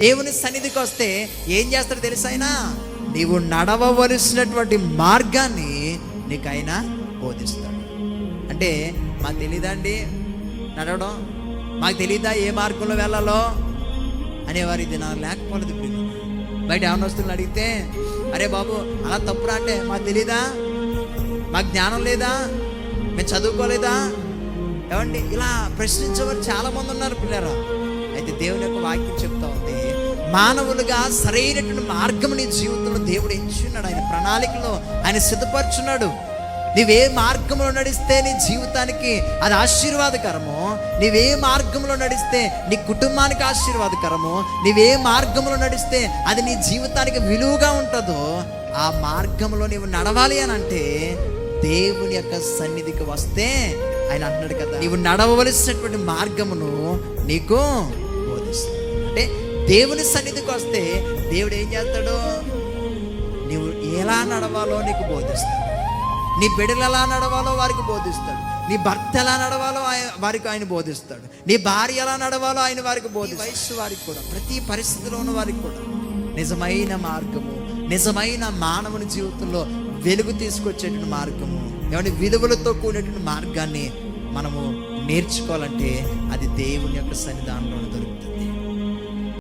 దేవుని సన్నిధికి వస్తే ఏం చేస్తాడు తెలుసైనా నీవు నడవవలసినటువంటి మార్గాన్ని నీకైనా బోధిస్తాడు. అంటే మాకు తెలీదండి నడవడం? మాకు తెలీదా ఏ మార్గంలో వెళ్ళాలో? అనేవారు ఇది నాకు లేకపోలేదు ఇప్పుడు బయట ఏమైనా అడిగితే అరే బాబు అలా తప్పురా అంటే మాకు తెలీదా? మాకు జ్ఞానం లేదా? మేము చదువుకోలేదా? ఏమండి ఇలా ప్రశ్నించేవారు చాలామంది ఉన్నారు పిల్లరా. అయితే దేవుని యొక్క వాక్యం చెప్తా ఉంది. మానవులుగా సరైనటువంటి మార్గం నీ జీవితంలో దేవుడు ఎంచున్నాడు ఆయన ప్రణాళికలో ఆయన సిద్ధపరచున్నాడు. నీవే మార్గంలో నడిస్తే నీ జీవితానికి అది ఆశీర్వాదకరమో నీవే మార్గంలో నడిస్తే నీ కుటుంబానికి ఆశీర్వాదకరమో నీవే మార్గంలో నడిస్తే అది నీ జీవితానికి విలువగా ఉంటుందో ఆ మార్గంలో నీవు నడవాలి అని అంటే దేవుని యొక్క సన్నిధికి వస్తే ఆయన అన్నాడు కదా నీవు నడవలసినటువంటి మార్గమును నీకు బోధిస్తాడు. అంటే దేవుని సన్నిధికి వస్తే దేవుడు ఏం చేస్తాడు? నీవు ఎలా నడవాలో నీకు బోధిస్తాడు. నీ బిడ్డలు ఎలా నడవాలో వారికి బోధిస్తాడు. నీ భర్త ఎలా నడవాలో ఆయన వారికి ఆయన బోధిస్తాడు. నీ భార్య ఎలా నడవాలో ఆయన వారికి బోధి వయస్సు వారికి కూడా ప్రతి పరిస్థితిలో ఉన్న వారికి కూడా. నిజమైన మార్గము నిజమైన మానవుని జీవితంలో వెలుగు తీసుకొచ్చేటువంటి మార్గము ఏమంటే విలువలతో కూడినటువంటి మార్గాన్ని మనము నేర్చుకోవాలంటే అది దేవుని యొక్క సన్నిధానంలో దొరుకుతుంది.